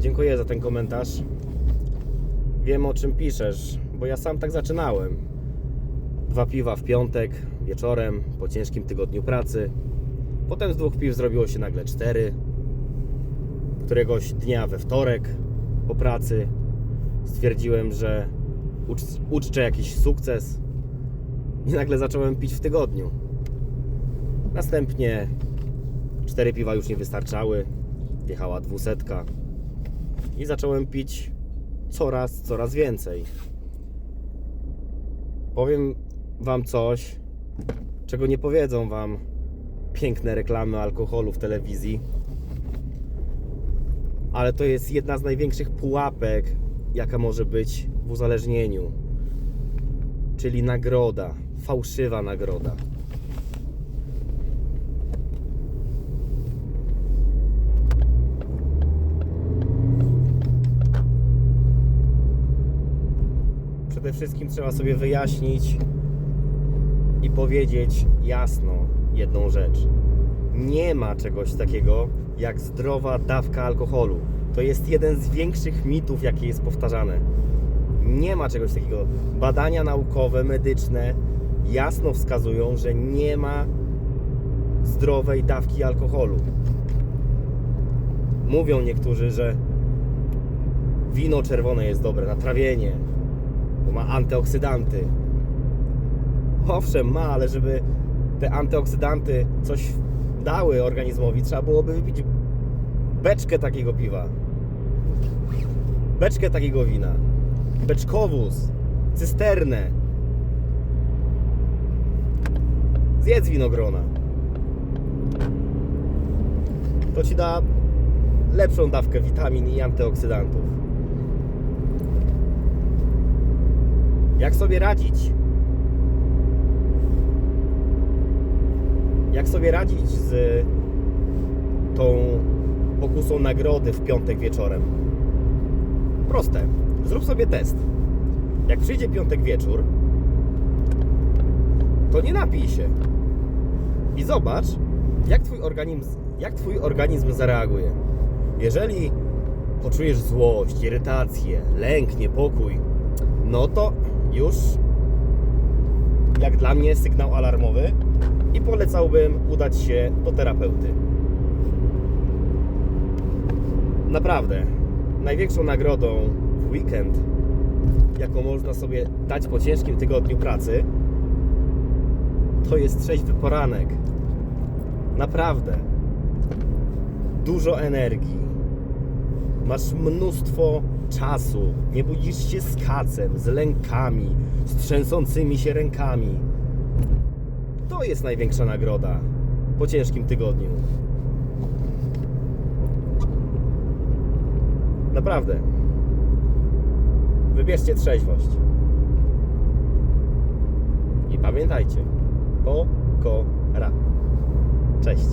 Dziękuję za ten komentarz. Wiem o czym piszesz, bo ja sam tak zaczynałem. Dwa piwa w piątek, wieczorem, po ciężkim tygodniu pracy. Potem z dwóch piw zrobiło się nagle cztery. Któregoś dnia we wtorek po pracy stwierdziłem, że ucz- uczczę jakiś sukces i nagle zacząłem pić w tygodniu. Następnie cztery piwa już nie wystarczały, wjechała dwusetka i zacząłem pić coraz, coraz więcej. Powiem Wam coś, czego nie powiedzą Wam piękne reklamy alkoholu w telewizji, ale to jest jedna z największych pułapek, jaka może być w uzależnieniu, czyli nagroda, fałszywa nagroda. Przede wszystkim trzeba sobie wyjaśnić i powiedzieć jasno jedną rzecz. Nie ma czegoś takiego jak zdrowa dawka alkoholu. To jest jeden z większych mitów, jakie jest powtarzane. Nie ma czegoś takiego. Badania naukowe, medyczne jasno wskazują, że nie ma zdrowej dawki alkoholu. Mówią niektórzy, że wino czerwone jest dobre na trawienie, bo ma antyoksydanty. Owszem, ma, ale żeby te antyoksydanty coś dały organizmowi, trzeba byłoby wypić beczkę takiego piwa. Beczkę takiego wina. Beczkowóz. Cysternę. Zjedz winogrona. To ci da lepszą dawkę witamin i antyoksydantów. Jak sobie radzić? Jak sobie radzić z tą pokusą nagrody w piątek wieczorem? Proste. Zrób sobie test. Jak przyjdzie piątek wieczór, to nie napij się. I zobacz, jak twój organizm, jak twój organizm zareaguje. Jeżeli poczujesz złość, irytację, lęk, niepokój, no to już jak dla mnie sygnał alarmowy i polecałbym udać się do terapeuty. Naprawdę, największą nagrodą w weekend, jaką można sobie dać po ciężkim tygodniu pracy, to jest trzeźwy poranek. Naprawdę. Dużo energii. Masz mnóstwo czasu. Nie budzisz się z kacem, z lękami, z trzęsącymi się rękami. To jest największa nagroda po ciężkim tygodniu. Naprawdę. Wybierzcie trzeźwość. I pamiętajcie, pokora. Cześć.